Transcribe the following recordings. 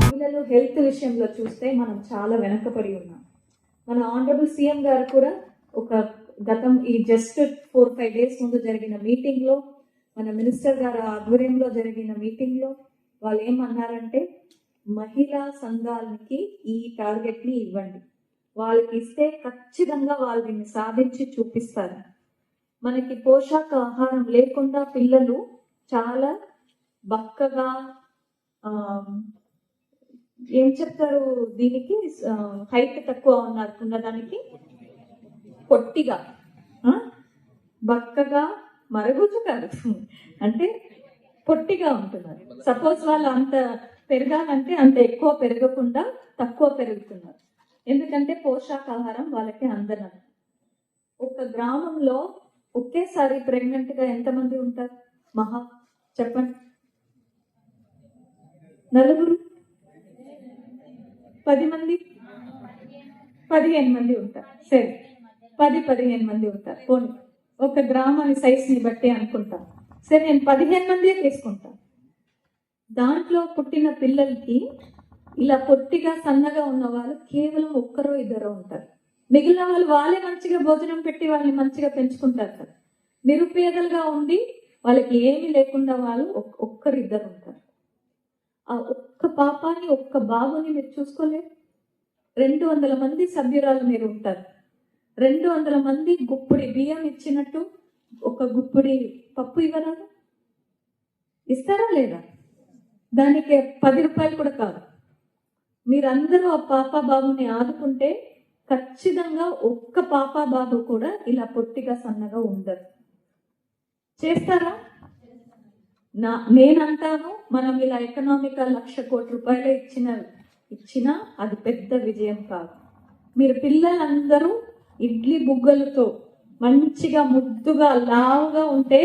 మహిళలు హెల్త్ విషయంలో చూస్తే మనం చాలా వెనకబడి ఉన్నాం. మన ఆనరబుల్ సీఎం గారు కూడా ఒక గతం ఈ జస్ట్ ఫోర్ ఫైవ్ డేస్ ముందు జరిగిన మీటింగ్లో మన మినిస్టర్ గారు ఆధ్వర్యంలో జరిగిన మీటింగ్లో వాళ్ళు ఏమన్నారంటే మహిళా సంఘాలకి ఈ టార్గెట్ని ఇవ్వండి. వాళ్ళకి ఇస్తే ఖచ్చితంగా వాళ్ళు దీన్ని సాధించి చూపిస్తారు. మనకి పోషక ఆహారం లేకుండా పిల్లలు చాలా బక్కగా ఏం చెప్తారు దీనికి? హైట్ తక్కువ ఉన్నారు ఉన్నదానికి పొట్టిగా. బక్కగా మరగుజ్జు కాదు అంటే పొట్టిగా ఉంటున్నారు. సపోజ్ వాళ్ళు అంత పెరగాలంటే అంత ఎక్కువ పెరగకుండా తక్కువ పెరుగుతున్నారు. ఎందుకంటే పోషకాహారం వాళ్ళకి అందన. ఒక గ్రామంలో ఒకేసారి ప్రెగ్నెంట్గా ఎంతమంది ఉంటారు? మహా చెప్పండి. నలుగురు? పది మంది? పదిహేను మంది ఉంటారు. సరే. పది పదిహేను మంది ఉంటారు. పోనీ. ఒక గ్రామాన్ని సైజ్ని బట్టి అనుకుంటాం. సరే నేను పదిహేను మంది తీసుకుంటా దాంట్లో పుట్టిన పిల్లలకి ఇలా పొట్టిగా సన్నగా ఉన్న వాళ్ళు కేవలం ఒక్కరో ఇద్దరో ఉంటారు. మిగిలిన వాళ్ళు వాళ్ళే మంచిగా భోజనం పెట్టి వాళ్ళని మంచిగా పెంచుకుంటారు కదా. నిరుపేదలుగా ఉండి వాళ్ళకి ఏమీ లేకుండా వాళ్ళు ఒక్కరిద్దరు ఉంటారు. ఆ ఒక్క పాపాన్ని ఒక్క బాబుని మీరు చూసుకోలేరు. రెండు వందల మంది సభ్యురాలు మీరు ఉంటారు. రెండు వందల మంది గుప్పుడి బియ్యం ఇచ్చినట్టు ఒక గుప్పుడి పప్పు ఇవ్వరాదు ఇస్తారా లేదా? దానికి పది రూపాయలు కూడా కాదు. మీరందరూ ఆ పాప బాబుని ఆదుకుంటే ఖచ్చితంగా ఒక్క పాప బాబు కూడా ఇలా పొట్టిగా సన్నగా ఉండరు. చేస్తారా? నా నేనంటాను మనం ఇలా ఎకనామికల్ లక్ష కోటి రూపాయలు ఇచ్చిన ఇచ్చినా అది పెద్ద విజయం కాదు. మీరు పిల్లలందరూ ఇడ్లీ బుగ్గలతో మంచిగా ముద్దుగా లావుగా ఉంటే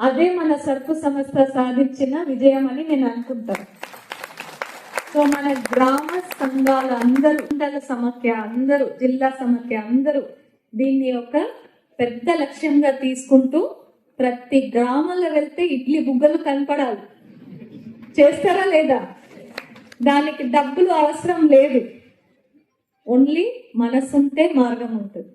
అదే మన సర్పు సంస్థ సాధించిన విజయం అని నేను అనుకుంటాను సో మన గ్రామ సంఘాల అందరూ మండల సమఖ్య అందరూ జిల్లా సమాఖ్య అందరూ దీన్ని ఒక పెద్ద లక్ష్యంగా తీసుకుంటూ ప్రతి గ్రామంలో వెళ్తే ఇడ్లీ బుగ్గలు కనపడాలి. చేస్తారా లేదా? దానికి డబ్బులు అవసరం లేదు. ఓన్లీ మనసుంటే మార్గం ఉంటుంది.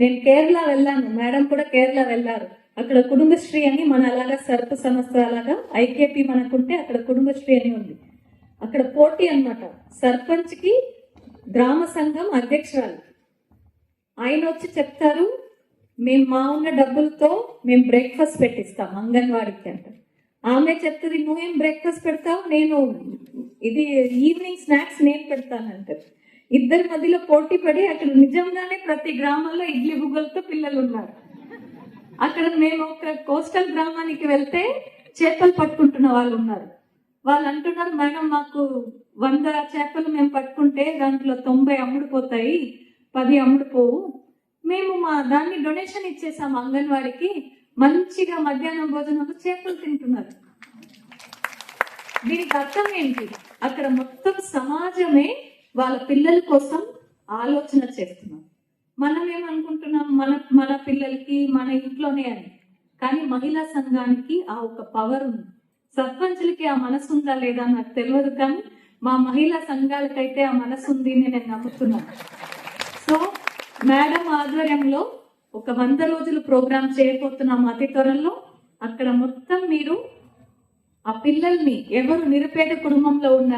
నేను కేరళ వెళ్ళాను. మేడం కూడా కేరళ వెళ్ళారు. అక్కడ కుటుంబశ్రీ అని మన అలాగా సర్పు సంస్థ అలాగా ఐకేపీ మనకుంటే అక్కడ కుటుంబశ్రీ అని ఉంది. అక్కడ పోటీ అన్నమాట. సర్పంచ్కి గ్రామ సంఘం అధ్యక్షురాలు. ఆయన వచ్చి చెప్తారు మేము మా ఉన్న డబ్బులతో మేము బ్రేక్ఫాస్ట్ పెట్టిస్తాం అంగన్వాడికి అంట. ఆమె చెప్తుంది నువ్వేం బ్రేక్ఫాస్ట్ పెడతావు? నేను ఇది ఈవినింగ్ స్నాక్స్ నేను పెడతానంటారు ఇద్దరి మధ్యలో పోటీ పడి అక్కడ నిజంగానే ప్రతి గ్రామంలో ఇడ్లీ బుగ్గలతో పిల్లలు ఉన్నారు అక్కడ మేము ఒక కోస్టల్ గ్రామానికి వెళ్తే చేపలు పట్టుకుంటున్న వాళ్ళు ఉన్నారు. వాళ్ళు అంటున్నారు మేడం మాకు వంద చేపలు మేము పట్టుకుంటే దాంట్లో తొంభై అమ్ముడుపోతాయి పది అమ్ముడుపోవు. మేము మా దాన్ని డొనేషన్ ఇచ్చేసాము అంగన్వాడికి. మంచిగా మధ్యాహ్నం భోజనంలో చేపలు తింటున్నారు. దీనికి అర్థం ఏంటి? అక్కడ మొత్తం సమాజమే వాళ్ళ పిల్లల కోసం ఆలోచన చేస్తున్నాం మనం ఏమనుకుంటున్నాం? మన మన పిల్లలకి మన ఇంట్లోనే అని. కానీ మహిళా సంఘానికి ఆ ఒక పవర్ ఉంది. సర్పంచులకి ఆ మనసు ఉందా లేదా నాకు తెలియదు కానీ మా మహిళా సంఘాలకైతే ఆ మనసు ఉంది అని నేను నమ్ముతున్నాను. మేడం ఆధ్వర్యంలో ఒక వంద రోజులు ప్రోగ్రామ్ చేయబోతున్నాం అతి త్వరలో. అక్కడ మొత్తం మీరు ఆ పిల్లల్ని ఎవరు నిరుపేద కుటుంబంలో ఉన్న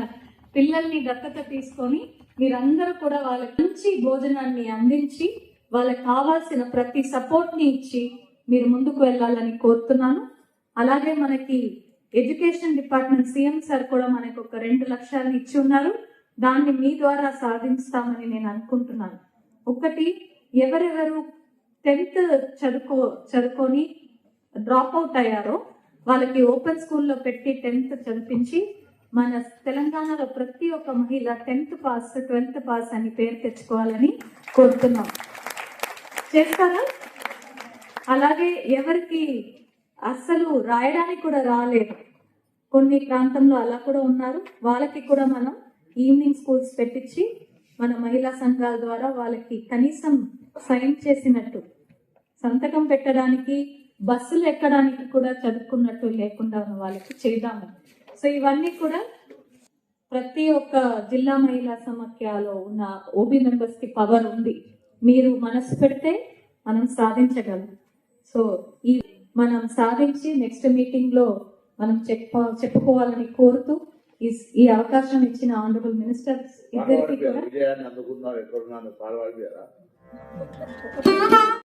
పిల్లల్ని దత్తత తీసుకొని మీరందరూ కూడా వాళ్ళకి మంచి భోజనాన్ని అందించి వాళ్ళకి కావాల్సిన ప్రతి సపోర్ట్ని ఇచ్చి మీరు ముందుకు వెళ్ళాలని కోరుతున్నాను. అలాగే మనకి ఎడ్యుకేషన్ డిపార్ట్మెంట్ సీఎం సార్ కూడా మనకు ఒక రెండు లక్షలు ఇచ్చి ఉన్నారు. దాన్ని మీ ద్వారా సాధిస్తామని నేను అనుకుంటున్నాను. ఒకటి ఎవరెవరు టెన్త్ చదువుకో చదువుకొని డ్రాప్ అవుట్ అయ్యారో వాళ్ళకి ఓపెన్ స్కూల్లో పెట్టి టెన్త్ చదివించి మన తెలంగాణలో ప్రతి ఒక్క మహిళ టెన్త్ పాస్ ట్వెల్త్ పాస్ అని పేరు తెచ్చుకోవాలని కోరుతున్నాం. చేస్తారా? అలాగే ఎవరికి అస్సలు రాయడానికి కూడా రాలేదు. కొన్ని ప్రాంతంలో అలా కూడా ఉన్నారు. వాళ్ళకి కూడా మనం ఈవినింగ్ స్కూల్స్ పెట్టించి మన మహిళా సంఘాల ద్వారా వాళ్ళకి కనీసం సైన్ చేసినట్టు సంతకం పెట్టడానికి బస్సులు ఎక్కడానికి కూడా చదువుకున్నట్టు లేకుండా ఉన్న వాళ్ళకి చేద్దాము. సో ఇవన్నీ కూడా ప్రతి ఒక్క జిల్లా మహిళా సమాఖ్యలో ఉన్న ఓబీ మెంబర్స్కి పవర్ ఉంది. మీరు మనసు పెడితే మనం సాధించగలం. సో ఈ మనం సాధించి నెక్స్ట్ మీటింగ్లో మనం చెప్ప చెప్పుకోవాలని కోరుతూ ఈ- అవకాశం ఇచ్చిన ఆనరబుల్ మినిస్టర్ ఇద్దరికి కూడా